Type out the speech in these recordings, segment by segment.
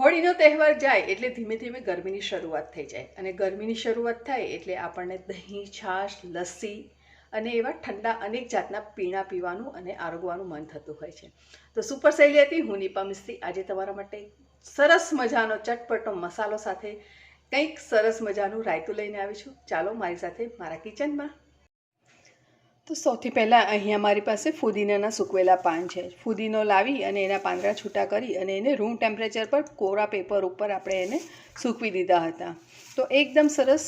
હોળીનો તહેવાર જાય એટલે ધીમે ધીમે ગરમીની શરૂઆત થઈ જાય અને ગરમીની શરૂઆત થાય એટલે આપણને દહીં, છાશ, લસ્સી અને એવા ઠંડા અનેક જાતના પીણા પીવાનું અને આરોગવાનું મન થતું હોય છે. તો સુપર શૈલી હતી, હું નિપા મિસ્ત્રી. આજે તમારા માટે સરસ મજાનો ચટપટો મસાલો સાથે કંઈક સરસ મજાનું રાયતું લઈને આવી છું. ચાલો મારી સાથે મારા કિચનમાં તો સૌથી પહેલાં અહીંયા મારી પાસે ફુદીનાના સૂકવેલા પાન છે. ફુદીનો લાવી અને એના પાંદડા છૂટા કરી અને એને રૂમ ટેમ્પરેચર પર કોરા પેપર ઉપર આપણે એને સૂકવી દીધા હતા. તો એકદમ સરસ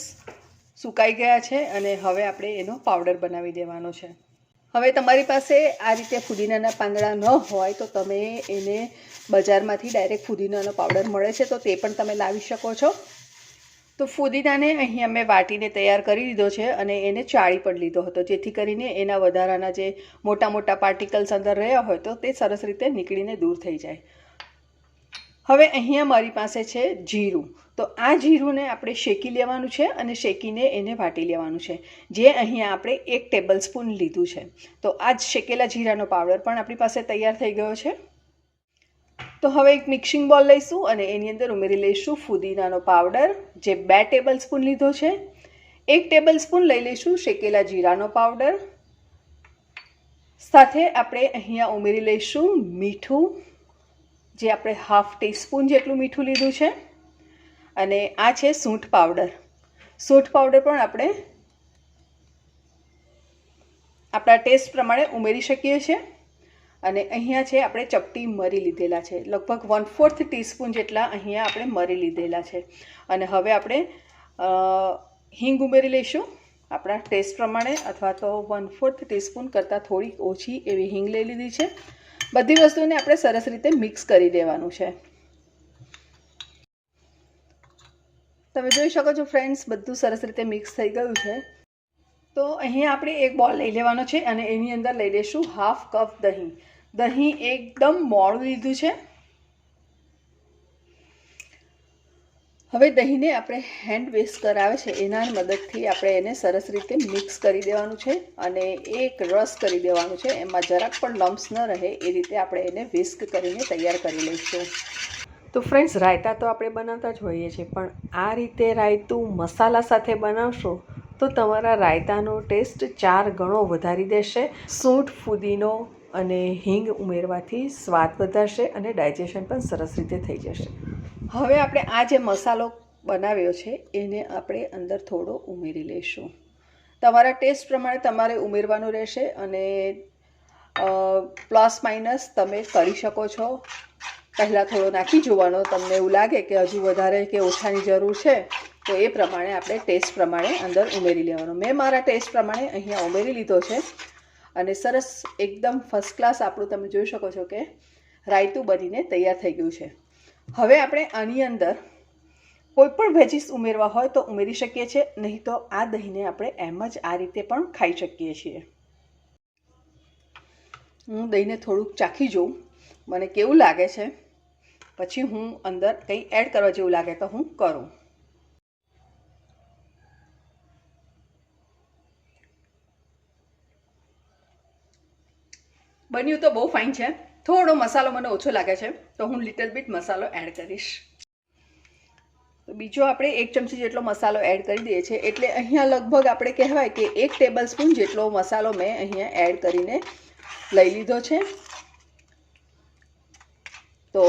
સુકાઈ ગયા છે અને હવે આપણે એનો પાવડર બનાવી દેવાનો છે. હવે તમારી પાસે આ રીતે ફુદીનાના પાંદડા ન હોય તો તમે એને બજારમાંથી ડાયરેક્ટ ફુદીનાનો પાવડર મળે છે તો તે પણ તમે લાવી શકો છો. તો ફુદીનાને અહીંયા મેં વાટીને તૈયાર કરી દીધો છે અને એને ચાળી પણ લીધો હતો. જેથી કરીને એના વધારાના જે મોટા મોટા પાર્ટિકલ્સ અંદર રહ્યા હોય તો તે સરસ રીતે નીકળીને દૂર થઈ જાય. હવે અહીંયા મારી પાસે છે જીરું. તો આ જીરુંને આપણે શેકી લેવાનું છે અને શેકીને એને વાટી લેવાનું છે. જે અહીંયા આપણે એક ટેબલ સ્પૂન લીધું છે. તો આ જ શેકેલા જીરાનો પાવડર પણ આપણી પાસે તૈયાર થઈ ગયો છે. તો હવે એક મિક્સિંગ બોલ લઈશું અને એની અંદર ઉમેરી લઈશું ફુદીનાનો પાવડર જે બે ટેબલ સ્પૂન લીધો છે. એક ટેબલ સ્પૂન લઈ લઈશું શેકેલા જીરાનો પાવડર સાથે આપણે અહીંયા ઉમેરી લઈશું મીઠું, જે આપણે હાફ ટીસ્પૂન જેટલું મીઠું લીધું છે. અને આ છે સૂંઠ પાવડર સૂંઠ પાવડર પણ આપણે આપણા ટેસ્ટ પ્રમાણે ઉમેરી શકીએ છીએ. અને અહીંયા છે આપણે ચપટી મરી લીધેલા છે. લગભગ વન ફોર્થ ટીસ્પૂન જેટલા અહીંયા આપણે મરી લીધેલા છે. અને હવે આપણે હિંગ ઉમેરી લઈશું. આપણા ટેસ્ટ પ્રમાણે અથવા તો વન ફોર્થ ટીસ્પૂન કરતાં થોડીક ઓછી એવી હિંગ લઈ લીધી છે. બધી વસ્તુને આપણે સરસ રીતે મિક્સ કરી દેવાનું છે. તમે જોઈ શકો છો ફ્રેન્ડ્સ બધું સરસ રીતે મિક્સ થઈ ગયું છે. તો અહીંયા આપણે એક બોલ લઈ લેવાનો છે અને એની અંદર લઈ લઈશું હાફ કપ દહીં. દહીં એકદમ મોડું લીધું છે. હવે દહીંને આપણે હેન્ડ વેસ્ટ કરાવે છે. એના મદદથી આપણે એને સરસ રીતે મિક્સ કરી દેવાનું છે અને એક રસ કરી દેવાનું છે. એમાં જરાક પણ લમ્સ ન રહે એ રીતે આપણે એને વિસ્ક કરીને તૈયાર કરી લઈશું. તો ફ્રેન્ડ્સ રાયતા તો આપણે બનાવતા જ હોઈએ છીએ, પણ આ રીતે રાયતું મસાલા સાથે બનાવશો તો તમારા રાયતાનો ટેસ્ટ ચાર ગણો વધારી દેશે, સૂંઠ ફુદીનો અને હિંગ ઉમેરવાથી સ્વાદ વધારશે અને ડાયજેશન પણ સરસ રીતે થઈ જશે. હવે આપણે આ જે મસાલો બનાવ્યો છે, એને આપણે અંદર થોડો ઉમેરી લઈશું. તમારા ટેસ્ટ પ્રમાણે તમારે ઉમેરવાનું રહેશે અને પ્લસ માઇનસ તમે કરી શકો છો. પહેલાં થોડો નાખી જોવાનો, તમને એવું લાગે કે હજુ વધારે કે ઓછાની જરૂર છે. તો એ પ્રમાણે આપણે ટેસ્ટ પ્રમાણે અંદર ઉમેરી લેવાનો. મેં મારા ટેસ્ટ પ્રમાણે અહીંયા ઉમેરી લીધો છે. અને સરસ એકદમ ફર્સ્ટ ક્લાસ આપણું તમે જોઈ શકો છો કે રાયતું બનીને તૈયાર થઈ ગયું છે. હવે આપણે આની અંદર કોઈપણ વેજીસ ઉમેરવા હોય તો ઉમેરી શકીએ છીએ, નહીં તો આ દહીંને આપણે એમ જ આ રીતે પણ ખાઈ શકીએ છીએ. હું દહીંને થોડુંક ચાખી જોઉં. મને કેવું લાગે છે? પછી હું અંદર કંઈ એડ કરવા જેવું લાગે તો હું કરું. બન્યું તો બહુ ફાઇન છે. થોડો મસાલો મને ઓછો લાગે છે, તો હું લિટલ બીટ મસાલો એડ કરીશ. તો બીજો આપણે એક ચમચી જેટલો મસાલો એડ કરી દઈએ છીએ, એટલે અહીંયા લગભગ આપણે કહેવાય કે એક ટેબલ સ્પૂન જેટલો મસાલો મેં અહીંયા એડ કરીને લઈ લીધો છે. તો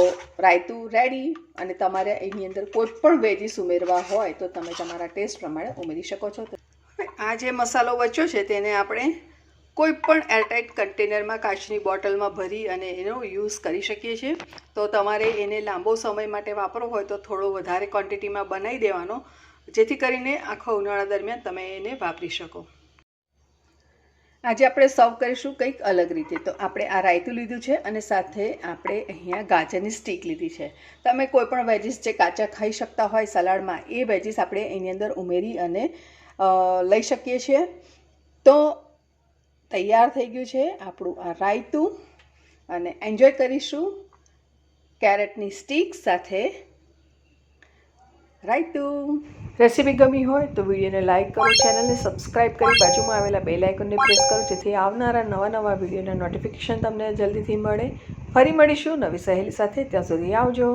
રાયતું રેડી અને તમારે એની અંદર કોઈ પણ વેજીસ ઉમેરવા હોય તો તમે તમારા ટેસ્ટ પ્રમાણે ઉમેરી શકો છો. આ જે મસાલો વચ્ચો છે તેને આપણે કોઈ પણ એરટાઇટ કન્ટેનરમાં કાચની બોટલમાં ભરી અને એનો યુઝ કરી શકીએ છીએ. તો તમારે એને લાંબો સમય માટે વાપરવો હોય તો થોડો વધારે ક્વોન્ટિટીમાં બનાવી દેવાનો, જેથી કરીને આખો ઉનાળા દરમિયાન તમે એને વાપરી શકો. આજે આપણે સર્વ કરીશું કંઈક અલગ રીતે. તો આપણે આ રાયતું લીધું છે અને સાથે આપણે અહીંયા ગાજરની સ્ટીક લીધી છે. તમે કોઈ પણ વેજીસ જે કાચા ખાઈ શકતા હોય સલાડમાં, એ વેજીસ આપણે એની અંદર ઉમેરી અને લઈ શકીએ છીએ. તો તૈયાર થઈ ગયું છે આપણું આ રાયતું. અને એન્જોય કરીશું કેરેટની સ્ટીક સાથે રાયતું. રેસીપી ગમી હોય તો વિડીયોને લાઇક કરો, ચેનલને સબસ્ક્રાઈબ કરી બાજુમાં આવેલા બેલ આઇકોનને પ્રેસ કરો, જેથી આવનારા નવા નવા વિડીયોના નોટિફિકેશન તમને જલ્દીથી મળે. ફરી મળીશું નવી સહેલી સાથે, ત્યાં સુધી આવજો.